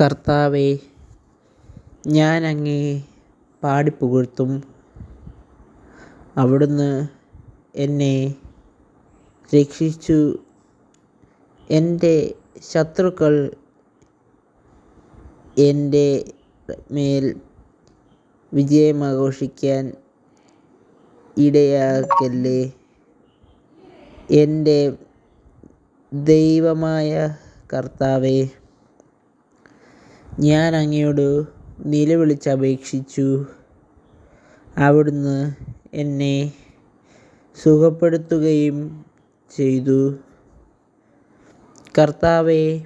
കർത്താവേ ഞാൻ അങ്ങേ പാടിപ്പുകഴ്ത്തും അവിടുന്ന് എന്നെ രക്ഷിച്ചു. എന്റെ ശത്രുക്കൾ എന്റെ മേൽ വിജയമാഘോഷിക്കാൻ ഇടയാക്കല്ലേ. എന്റെ ദൈവമായ കർത്താവേ ഞാൻ അങ്ങയോട് നിലവിളിച്ചപേക്ഷിച്ചു. അവിടുന്ന് എന്നെ സുഖപ്പെടുത്തുകയും ചെയ്തു. കർത്താവെ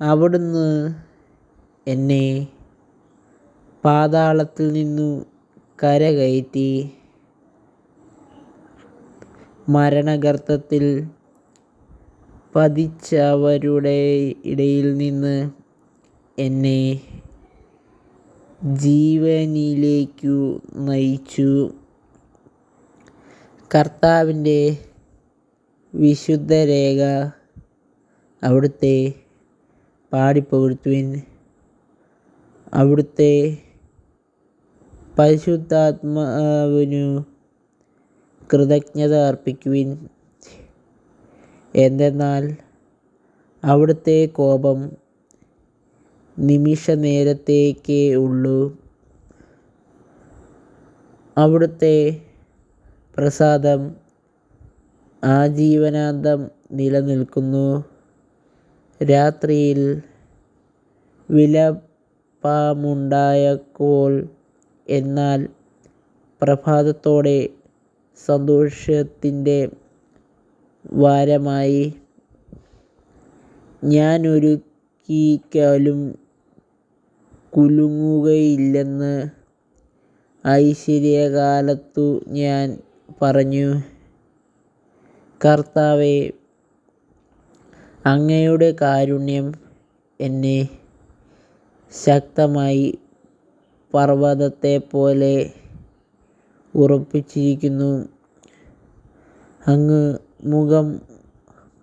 അവിടുന്ന് എന്നെ പാതാളത്തിൽ നിന്നു കരകയറ്റി. മരണഗർത്തത്തിൽ പതിച്ചവരുടെ ഇടയിൽ നിന്ന് എന്നെ ജീവനിലേക്കു നയിച്ചു. കർത്താവിന്റെ വിശുദ്ധരേഖ അവിടുത്തെ പാടിപ്പുകഴ്ത്തുവിൻ അവിടുത്തെ പരിശുദ്ധാത്മാവിനു കൃതജ്ഞത അർപ്പിക്കുവിൻ. എന്തെന്നാൽ അവിടുത്തെ കോപം നിമിഷ നേരത്തേക്കേ ഉള്ളൂ. അവിടുത്തെ പ്രസാദം ആജീവനാന്തം നിലനിൽക്കുന്നു. രാത്രിയിൽ വിലപ്പമുണ്ടായപ്പോൾ എന്നാൽ പ്രഭാതത്തോടെ സന്തോഷത്തിന്റെ വാരമായി. ഞാനൊരുക്കിക്കാലും കുലുങ്ങുകയില്ലെന്ന് ഐശ്വര്യകാലത്തു ഞാൻ പറഞ്ഞു. കർത്താവേ അങ്ങയുടെ കാരുണ്യം എന്നെ ശക്തമായി പർവതത്തെപ്പോലെ ഉറപ്പിച്ചിരിക്കുന്നു. അങ്ങ് മുഖം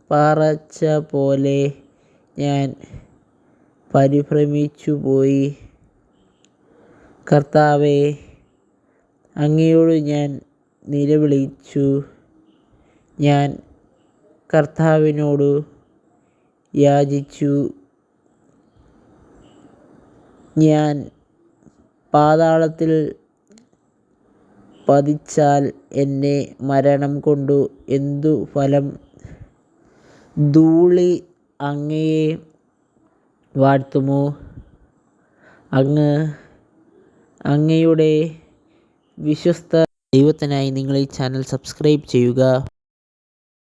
പാറച്ച പോലെ ഞാൻ പരിഭ്രമിച്ചുപോയി. കർത്താവേ അങ്ങയോട് ഞാൻ നിലവിളിച്ചു. ഞാൻ കർത്താവിനോട് യാചിച്ചു. ഞാൻ പാതാളത്തിൽ പതിച്ചാൽ എന്നെ മരണം കൊണ്ടു. എന്തു ഫലം? ധൂളി അങ്ങയെ വാഴ്ത്തുമോ? അങ്ങ് അങ്ങയുടെ വിശ്വസ്ത ദൈവത്തിനായി നിങ്ങൾ ഈ ചാനൽ സബ്സ്ക്രൈബ് ചെയ്യുക.